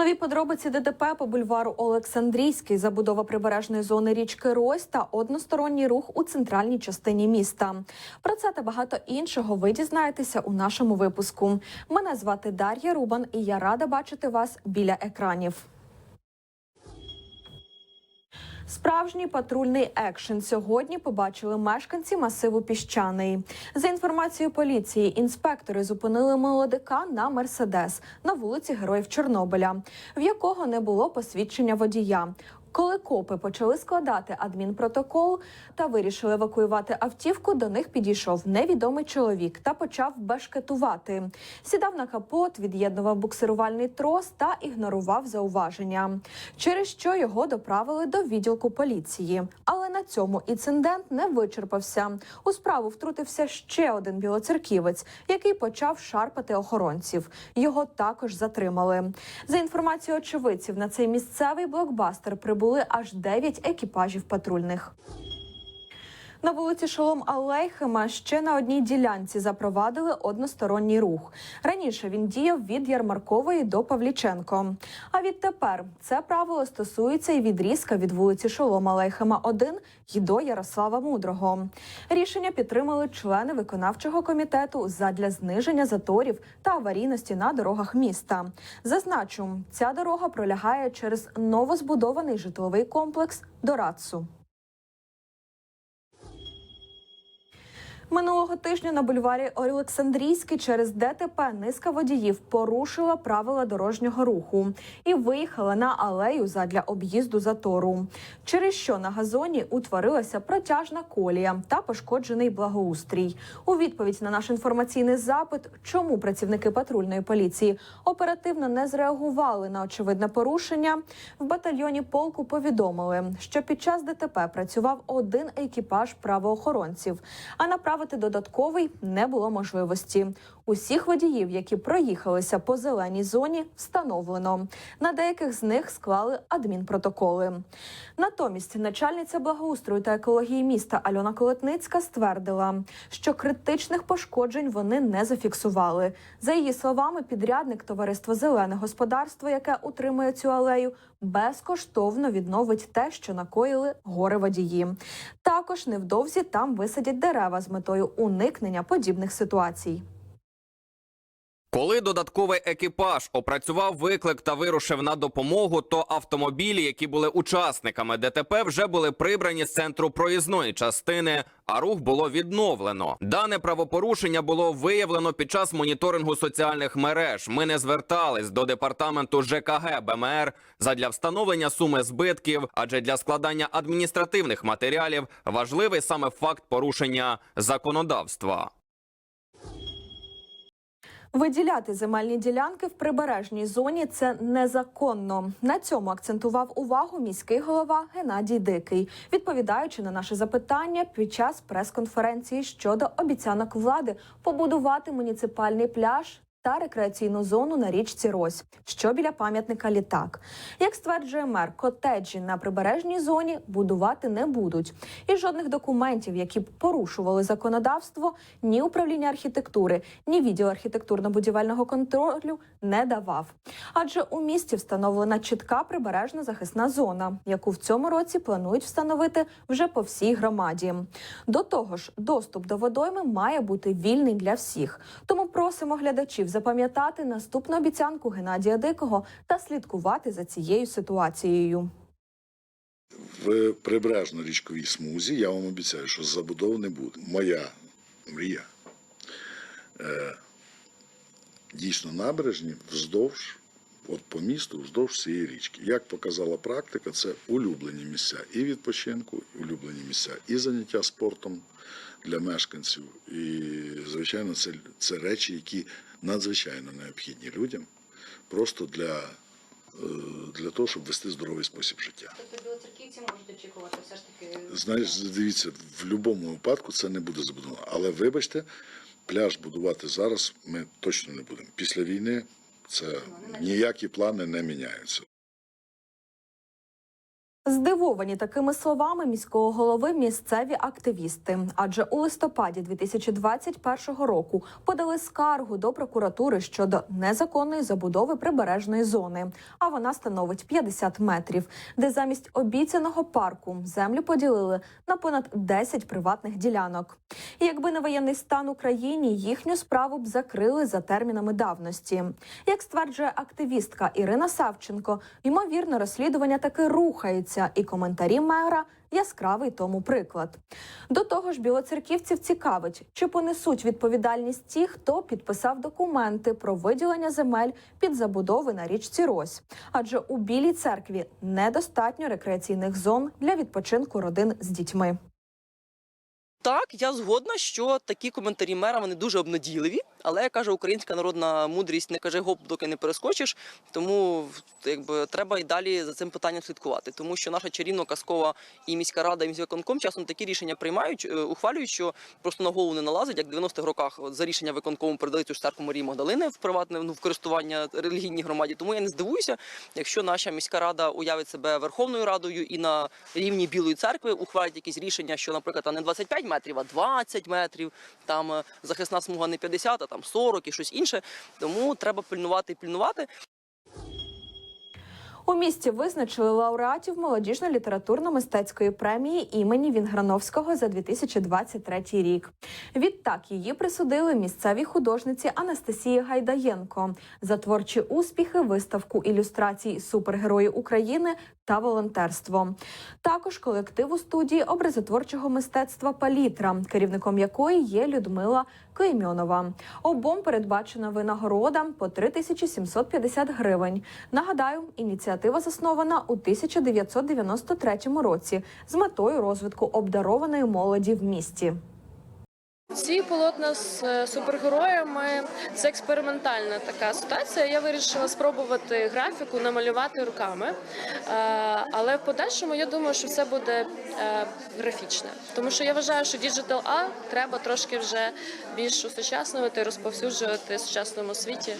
Нові подробиці ДТП по бульвару Олександрійський, забудова прибережної зони річки Рось та односторонній рух у центральній частині міста. Про це та багато іншого ви дізнаєтеся у нашому випуску. Мене звати Дар'я Рубан, і я рада бачити вас біля екранів. Справжній патрульний екшен сьогодні побачили мешканці масиву піщаний. За інформацією поліції, інспектори зупинили молодика на мерседес на вулиці Героїв Чорнобиля, в якого не було посвідчення водія. Коли копи почали складати адмінпротокол та вирішили евакуювати автівку, до них підійшов невідомий чоловік та почав бешкетувати. Сідав на капот, від'єднував буксирувальний трос та ігнорував зауваження, через що його доправили до відділку поліції. Але на цьому інцидент не вичерпався. У справу втрутився ще один білоцерківець, який почав шарпати охоронців. Його також затримали. За інформацією очевидців, на цей місцевий блокбастер прибули аж 9 екіпажів патрульних. На вулиці Шолом Алейхема ще на одній ділянці запровадили односторонній рух. Раніше він діяв від Ярмаркової до Павліченко. А відтепер це правило стосується і відрізка від вулиці Шолом Алейхема 1 і до Ярослава Мудрого. Рішення підтримали члени виконавчого комітету задля зниження заторів та аварійності на дорогах міста. Зазначу, ця дорога пролягає через новозбудований житловий комплекс Дорадсу. Минулого тижня на бульварі Олександрійський через ДТП низка водіїв порушила правила дорожнього руху і виїхала на алею задля об'їзду затору, через що на газоні утворилася протяжна колія та пошкоджений благоустрій. У відповідь на наш інформаційний запит, чому працівники патрульної поліції оперативно не зреагували на очевидне порушення, в батальйоні полку повідомили, що під час ДТП працював один екіпаж правоохоронців, а направити додатковий не було можливості. Усіх водіїв, які проїхалися по зеленій зоні, встановлено. На деяких з них склали адмінпротоколи. Натомість начальниця благоустрою та екології міста Альона Колотницька ствердила, що критичних пошкоджень вони не зафіксували. За її словами, підрядник товариства Зелене господарство, яке утримує цю алею, безкоштовно відновить те, що накоїли гори водії. Також невдовзі там висадять дерева з метою уникнення подібних ситуацій. Коли додатковий екіпаж опрацював виклик та вирушив на допомогу, то автомобілі, які були учасниками ДТП, вже були прибрані з центру проїзної частини, а рух було відновлено. Дане правопорушення було виявлено під час моніторингу соціальних мереж. Ми не звертались до департаменту ЖКГ БМР задля встановлення суми збитків, адже для складання адміністративних матеріалів важливий саме факт порушення законодавства. Виділяти земельні ділянки в прибережній зоні це незаконно. На цьому акцентував увагу міський голова Геннадій Дикий, відповідаючи на наше запитання під час прес-конференції щодо обіцянок влади побудувати муніципальний пляж. Та рекреаційну зону на річці Рось, що біля пам'ятника літак. Як стверджує мер, котеджі на прибережній зоні будувати не будуть. І жодних документів, які б порушували законодавство, ні управління архітектури, ні відділ архітектурно-будівельного контролю не давав. Адже у місті встановлена чітка прибережна захисна зона, яку в цьому році планують встановити вже по всій громаді. До того ж, доступ до водойми має бути вільний для всіх. Тому просимо глядачів запам'ятати наступну обіцянку Геннадія Дикого та слідкувати за цією ситуацією. В прибережно-річковій смузі я вам обіцяю, що забудов не буде. Моя мрія. Е, дійсно набережні вздовж, от по місту, вздовж цієї річки. Як показала практика, це улюблені місця і відпочинку, і улюблені місця, і заняття спортом для мешканців. І, звичайно, це, це речі, які надзвичайно необхідні людям, просто для, е, для того, щоб вести здоровий спосіб життя. Тобто білоцерківці можуть очікувати все ж таки. Знаєш, дивіться, в будь-якому випадку це не буде забудовано. Але вибачте, пляж будувати зараз ми точно не будемо. Після війни це ніякі плани не міняються. Здивовані такими словами міського голови місцеві активісти, адже у листопаді 2021 року подали скаргу до прокуратури щодо незаконної забудови прибережної зони. А вона становить 50 метрів, де замість обіцяного парку землю поділили на понад 10 приватних ділянок. Якби не воєнний стан Україні, їхню справу б закрили за термінами давності. Як стверджує активістка Ірина Савченко, ймовірно, розслідування таки рухається, і коментарі мера яскравий тому приклад. До того ж, білоцерківців цікавить, чи понесуть відповідальність ті, хто підписав документи про виділення земель під забудови на річці Рось. Адже у Білій церкві недостатньо рекреаційних зон для відпочинку родин з дітьми. Так, я згодна, що такі коментарі мера вони дуже обнадійливі, але каже українська народна мудрість, не каже гоп, доки не перескочиш. Тому якби треба і далі за цим питанням слідкувати, тому що наша чарівно казкова і міська рада, і міськвиконком часом такі рішення приймають, е, ухвалюють, що просто на голову не налазить, як в 90-х роках от, за рішення виконкому передали цю церкву Марії Магдалини в приватне ну, в користування релігійній громаді. Тому я не здивуюся, якщо наша міська рада уявить себе Верховною Радою і на рівні Білої церкви ухвалять якісь рішення, що, наприклад, а не 25 метрів, а 20 метрів, там е, захисна смуга не 50, а там 40 і щось інше. Тому треба пильнувати і пильнувати. У місті визначили лауреатів молодіжно-літературно-мистецької премії імені Вінграновського за 2023 рік. Відтак її присудили місцевій художниці Анастасії Гайдаєнко за творчі успіхи, виставку ілюстрацій Супергерої України та волонтерство. Також колективу студії образотворчого мистецтва Палітра, керівником якої є Людмила Клеймьонова. Обом передбачена винагорода по 3750 гривень. Нагадаю, ініціатива заснована у 1993 році з метою розвитку обдарованої молоді в місті. Ці полотна з е, супергероями це експериментальна така ситуація. Я вирішила спробувати графіку намалювати руками, Е, але в подальшому я думаю, що все буде е, графічне, тому що я вважаю, що Digital A треба трошки вже більш усучаснювати, розповсюджувати в сучасному світі.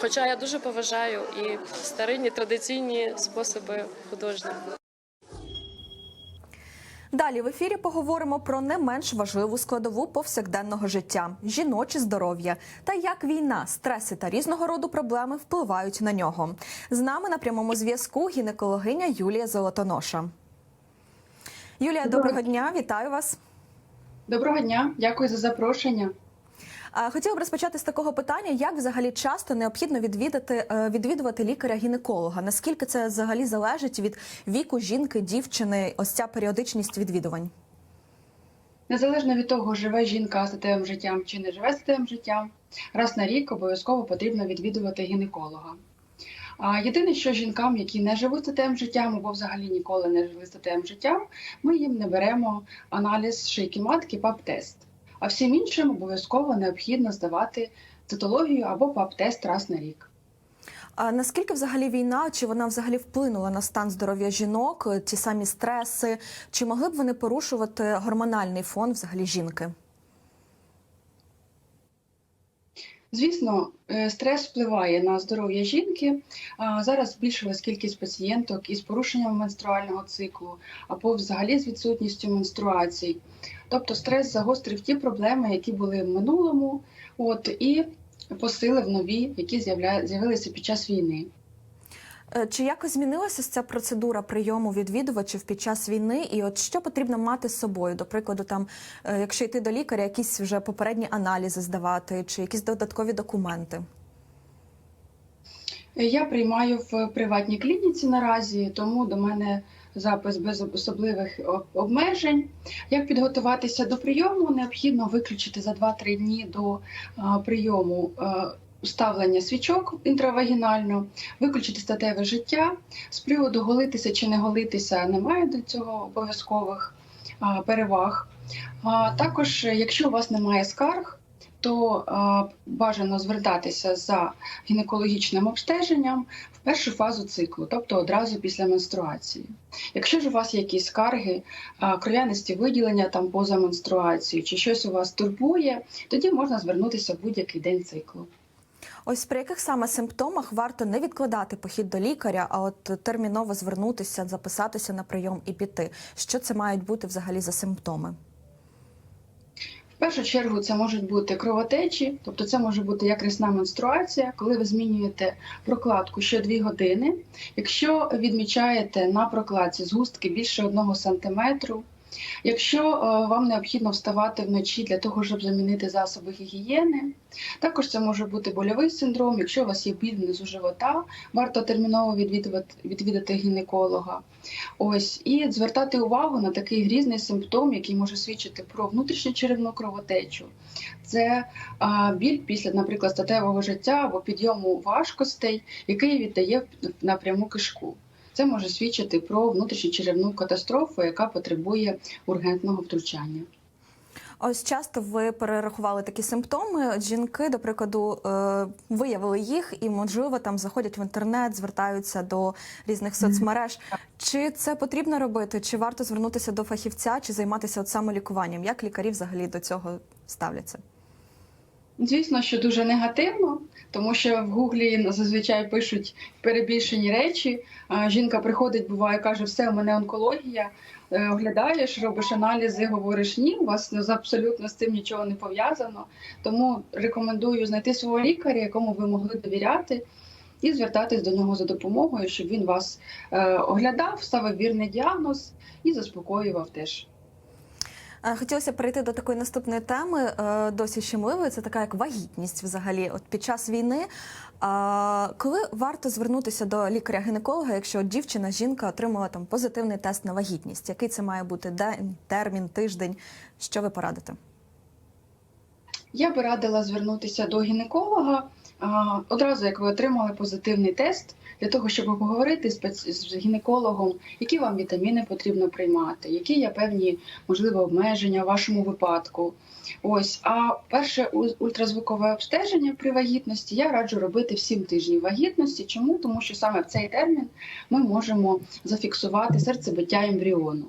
Хоча я дуже поважаю і старинні традиційні способи художні. Далі в ефірі поговоримо про не менш важливу складову повсякденного життя жіноче здоров'я та як війна, стреси та різного роду проблеми впливають на нього. З нами на прямому зв'язку гінекологиня Юлія Золотоноша. Юлія, доброго дня, вітаю вас. Доброго дня, дякую за запрошення. Хотіла б розпочати з такого питання: як взагалі часто необхідно відвідати е, відвідувати лікаря-гінеколога? Наскільки це взагалі залежить від віку жінки, дівчини? Ось ця періодичність відвідувань? Незалежно від того, живе жінка статевим життям чи не живе статевим життям, раз на рік обов'язково потрібно відвідувати гінеколога. А єдине, що жінкам, які не живуть статевим життям або взагалі ніколи не жили статевим життям, ми їм не беремо аналіз шийки матки ПАП-тест. А всім іншим обов'язково необхідно здавати цитологію або ПАП-тест раз на рік. А наскільки взагалі війна, чи вона взагалі вплинула на стан здоров'я жінок, ті самі стреси, чи могли б вони порушувати гормональний фон взагалі жінки? Звісно, е, стрес впливає на здоров'я жінки. Зараз збільшилась кількість пацієнток із порушенням менструального циклу або взагалі з відсутністю менструацій. Тобто стрес загострив ті проблеми, які були в минулому, от і посилив нові, які з'явилися під час війни. Е, Чи якось змінилася ця процедура прийому відвідувачів під час війни? І от що потрібно мати з собою? До прикладу, там, е, якщо йти до лікаря, якісь вже попередні аналізи здавати, чи якісь додаткові документи? Я приймаю в приватній клініці наразі, тому до мене запис без особливих обмежень. Як підготуватися до прийому, необхідно виключити за 2-3 дні до прийому а, ставлення свічок інтравагінально, виключити статеве життя. З приводу голитися чи не голитися немає до цього обов'язкових переваг. А, Також, якщо у вас немає скарг, то а, бажано звертатися за гінекологічним обстеженням в першу фазу циклу, тобто одразу після менструації. Якщо ж у вас якісь скарги, а, кров'янисті виділення там поза менструацією, чи щось у вас турбує, тоді можна звернутися в будь-який день циклу. Ось при яких саме симптомах варто не відкладати похід до лікаря, а от терміново звернутися, записатися на прийом і піти. Що це мають бути взагалі за симптоми? В першу чергу це можуть бути кровотечі, тобто це може бути як рясна менструація, коли ви змінюєте прокладку що 2 години. Якщо відмічаєте на прокладці згустки більше 1 см, якщо е, вам необхідно вставати вночі для того, щоб замінити засоби гігієни, також це може бути больовий синдром. Якщо у вас є біль внизу живота, варто терміново відвідувати, відвідати гінеколога. Ось і звертати увагу на такий грізний симптом, який може свідчити про внутрішньочеревну кровотечу. Це а, біль після, наприклад, статевого життя або підйому важкостей, який віддає напряму кишку. Це може свідчити про внутрішньочеревну катастрофу, яка потребує ургентного втручання. Ось часто ви перерахували такі симптоми. Жінки, до прикладу, е, виявили їх і, можливо, там заходять в інтернет, звертаються до різних соцмереж. Чи це потрібно робити? Чи варто звернутися до фахівця, чи займатися от самолікуванням? Як лікарі взагалі до цього ставляться? Звісно, що дуже негативно, тому що в гуглі зазвичай пишуть перебільшені речі. Жінка приходить, буває, каже, все, у мене онкологія. Е, Оглядаєш, робиш аналізи, говориш ні, у вас абсолютно з цим нічого не пов'язано. Тому рекомендую знайти свого лікаря, якому ви могли довіряти, і звертатись до нього за допомогою, щоб він вас е, оглядав, ставив вірний діагноз і заспокоював теж. Хотілося перейти до такої наступної теми, е, досі щемливої. Це така як вагітність взагалі. От під час війни. Коли варто звернутися до лікаря-гінеколога, якщо дівчина, жінка отримала там позитивний тест на вагітність? Який це має бути день, термін, тиждень? Що ви порадите? Я би радила звернутися до гінеколога одразу, як ви отримали позитивний тест, для того, щоб поговорити з, гінекологом, які вам вітаміни потрібно приймати, які є певні можливо обмеження в вашому випадку. Ось, а перше ультразвукове обстеження при вагітності я раджу робити в 7 тижнів вагітності. Чому? Тому що саме в цей термін ми можемо зафіксувати серцебиття ембріону.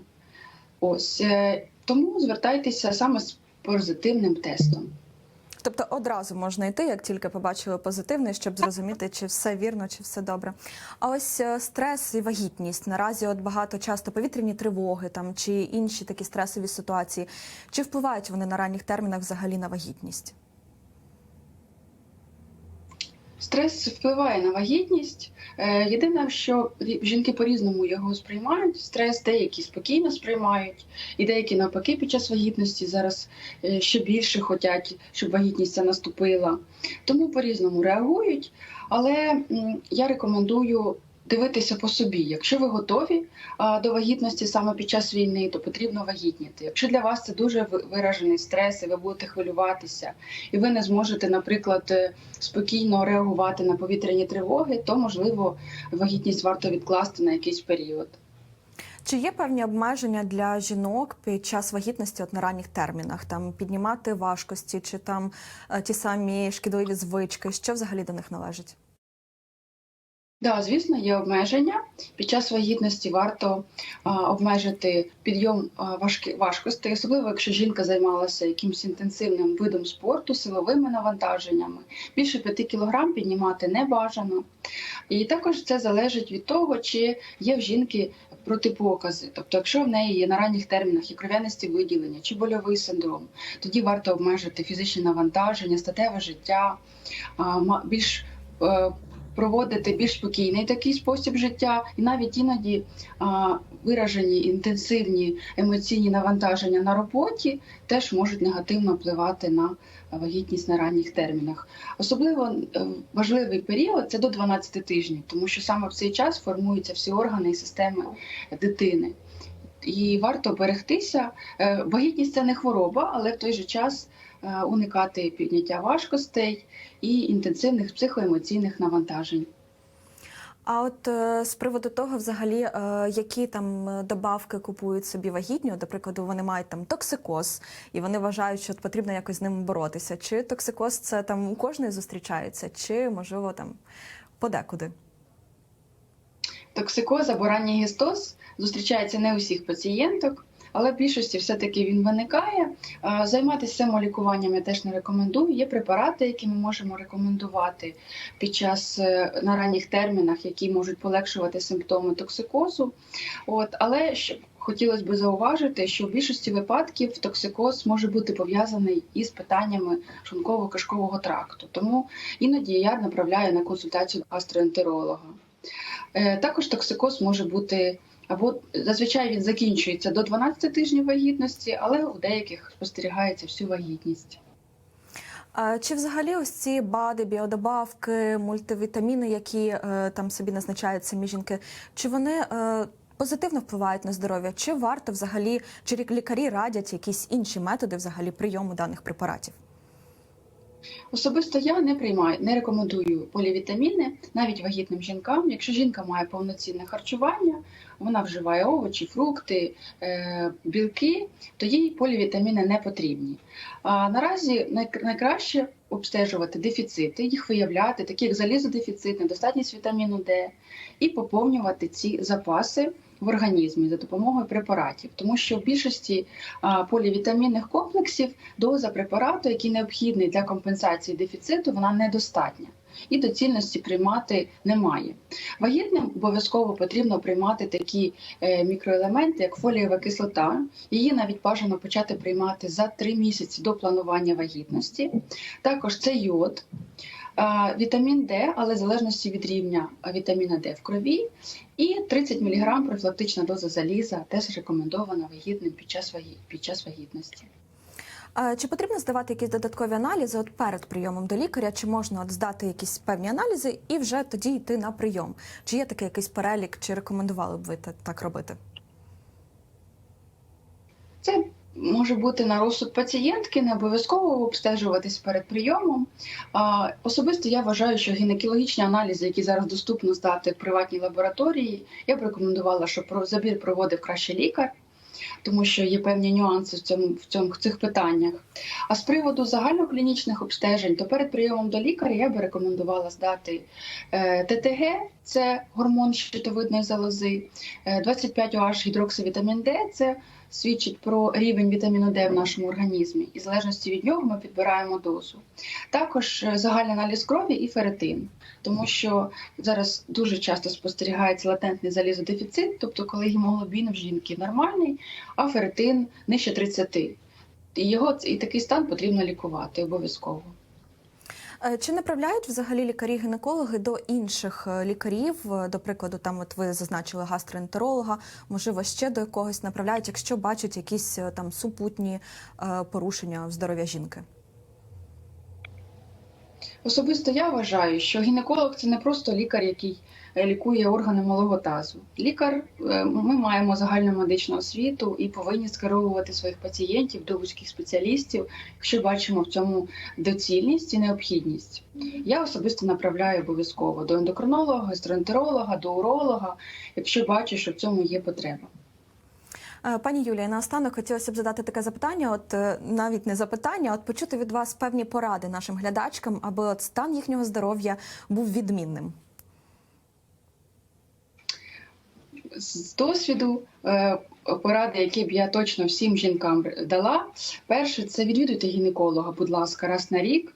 Ось е, тому звертайтеся саме з позитивним тестом. Тобто одразу можна йти, як тільки побачили позитивний, щоб зрозуміти, чи все вірно, чи все добре. А ось е, стрес і вагітність наразі от багато часто повітряні тривоги там чи інші такі стресові ситуації. Чи впливають вони на ранніх термінах взагалі на вагітність? Стрес впливає на вагітність. Е, Єдине, що жінки по-різному його сприймають. Стрес деякі спокійно сприймають, і деякі навпаки під час вагітності зараз е, ще більше хочуть, щоб вагітність ця наступила. Тому по-різному реагують. Але я рекомендую дивитися по собі. Якщо ви готові до вагітності саме під час війни, то потрібно вагітніти. Якщо для вас це дуже виражений стрес, і ви будете хвилюватися, і ви не зможете, наприклад, е, спокійно реагувати на повітряні тривоги, то можливо вагітність варто відкласти на якийсь період. Чи є певні обмеження для жінок під час вагітності от на ранніх термінах? Там піднімати важкості, чи там е, ті самі шкідливі звички? Що взагалі до них належить? Да, звісно, є обмеження. Під час вагітності варто а, обмежити підйом а, важкі, важкостей, особливо якщо жінка займалася якимось інтенсивним видом спорту, силовими навантаженнями. Більше 5 кг піднімати не бажано. І також це залежить від того, чи є в жінки протипокази. Тобто, якщо в неї є на ранніх термінах і кров'янисті виділення чи больовий синдром, тоді варто обмежити фізичні навантаження, статеве життя, а, більш е, проводити більш спокійний такий спосіб життя, і навіть іноді а, виражені інтенсивні емоційні навантаження на роботі теж можуть негативно впливати на вагітність на ранніх термінах. Особливо е, важливий період це до 12 тижнів, тому що саме в цей час формуються всі органи і системи дитини. І варто берегтися. Е, Вагітність це не хвороба, але в той же час уникати підняття важкостей і інтенсивних психоемоційних навантажень. А от е, з приводу того, взагалі, е, які там е, добавки купують собі вагітні, до прикладу, вони мають там токсикоз, і вони вважають, що потрібно якось з ним боротися. Чи токсикоз це там у кожної зустрічається, чи можливо там подекуди? Токсикоз або ранній гістоз зустрічається не у всіх пацієнток, але в більшості все-таки він виникає. Е, Займатися самолікуванням я теж не рекомендую. Є препарати, які ми можемо рекомендувати під час е, на ранніх термінах, які можуть полегшувати симптоми токсикозу. От, але хотілося б зауважити, що в більшості випадків токсикоз може бути пов'язаний із питаннями шлунково-кишкового тракту. Тому іноді я направляю на консультацію до гастроентеролога. Е, Також токсикоз може бути або зазвичай він закінчується до 12 тижнів вагітності, але у деяких спостерігається всю вагітність. Чи взагалі ось ці БАДи, біодобавки, мультивітаміни, які е, там собі назначають самі жінки, чи вони е, позитивно впливають на здоров'я? Чи варто взагалі, чи лікарі радять якісь інші методи взагалі прийому даних препаратів? Особисто я не приймаю, не рекомендую полівітаміни навіть вагітним жінкам. Якщо жінка має повноцінне харчування, вона вживає овочі, фрукти, е, білки, то їй полівітаміни не потрібні. А наразі найкраще обстежувати дефіцити, їх виявляти, такі як залізодефіцит, недостатність вітаміну Д, і поповнювати ці запаси в організмі за допомогою препаратів, тому що в більшості а, полівітамінних комплексів доза препарату, який необхідний для компенсації дефіциту, вона недостатня. І доцільності приймати немає. Вагітним обов'язково потрібно приймати такі е, мікроелементи, як фолієва кислота. Її навіть бажано почати приймати за 3 місяці до планування вагітності. Також це йод, е, вітамін Д, але в залежності від рівня вітаміна Д в крові, і 30 мг профілактична доза заліза теж рекомендована вагітним під час вагітності. Чи потрібно здавати якісь додаткові аналізи от перед прийомом до лікаря? Чи можна от здати якісь певні аналізи і вже тоді йти на прийом? Чи є такий якийсь перелік, чи рекомендували б ви та- так робити? Це може бути на розсуд пацієнтки, не обов'язково обстежуватись перед прийомом. Особисто я вважаю, що гінекологічні аналізи, які зараз доступно здати в приватній лабораторії, я б рекомендувала, щоб забір проводив краще лікар. Тому що є певні нюанси в цьому в цьому в цих питаннях. А з приводу загальноклінічних обстежень, то перед прийомом до лікаря я би рекомендувала здати е, ТТГ, це гормон щитовидної залози, е, 25OH гідроксивітамін Д, це свідчить про рівень вітаміну Д в нашому організмі, і в залежності від нього ми підбираємо дозу. Також е, загальний аналіз крові і ферритин, тому що зараз дуже часто спостерігається латентний залізодефіцит, тобто коли гемоглобін в жінки нормальний, а ферритин нижче 30. І його і такий стан потрібно лікувати обов'язково. Е, Чи направляють взагалі лікарі-гінекологи до інших е, лікарів? Е, До прикладу, там от ви зазначили гастроентеролога, можливо, ще до якогось направляють, якщо бачать якісь там супутні порушення в здоров'я жінки? Особисто я вважаю, що гінеколог це не просто лікар, який е, лікує органи малого тазу. Лікар, е, ми маємо загальну медичну освіту і повинні скеровувати своїх пацієнтів до вузьких спеціалістів, якщо бачимо в цьому доцільність і необхідність. Я особисто направляю обов'язково до ендокринолога, гастроентеролога, до уролога, якщо бачу, що в цьому є потреба. Е, Пані Юлія, наостанок хотілося б задати таке запитання, от е, навіть не запитання, от почути від вас певні поради нашим глядачкам, аби от стан їхнього здоров'я був відмінним. з досвіду е, поради, які б я точно всім жінкам дала. Перше, це відвідуйте гінеколога, будь ласка, раз на рік.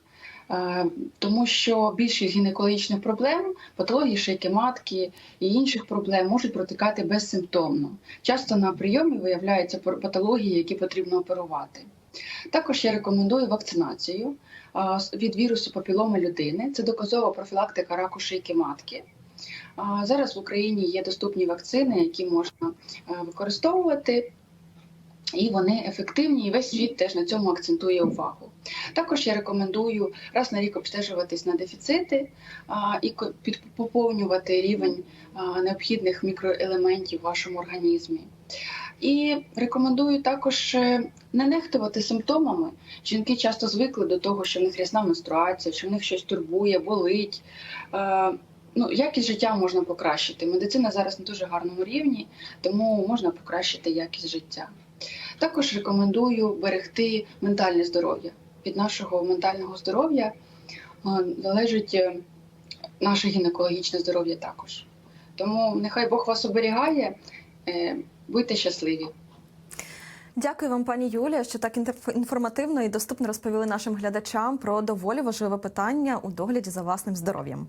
Е, Тому що більшість гінекологічних проблем, патології шийки матки і інших проблем можуть протикати безсимптомно. Часто на прийомі виявляються патології, які потрібно оперувати. Також я рекомендую вакцинацію від вірусу папіломи людини. Це доказова профілактика раку шийки матки. Зараз в Україні є доступні вакцини, які можна е, використовувати, і вони ефективні, і весь світ теж на цьому акцентує увагу. Також я рекомендую раз на рік обстежуватись на дефіцити а, і поповнювати рівень а, необхідних мікроелементів в вашому організмі. І рекомендую також е, не нехтувати симптомами. Жінки часто звикли до того, що в них рясна менструація, що в них щось турбує, болить. Е, Ну, якість життя можна покращити. Медицина зараз на дуже гарному рівні, тому можна покращити якість життя. Також рекомендую берегти ментальне здоров'я. Від нашого ментального здоров'я е, залежить е, наше гінекологічне здоров'я також. Тому нехай Бог вас оберігає, е, будьте щасливі. Дякую вам, пані Юлія, що так інформативно і доступно розповіли нашим глядачам про доволі важливе питання у догляді за власним здоров'ям.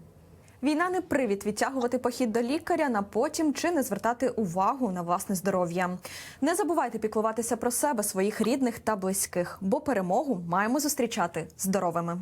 Війна не привід відтягувати похід до лікаря на потім чи не звертати увагу на власне здоров'я. Не забувайте піклуватися про себе, своїх рідних та близьких, бо перемогу маємо зустрічати здоровими.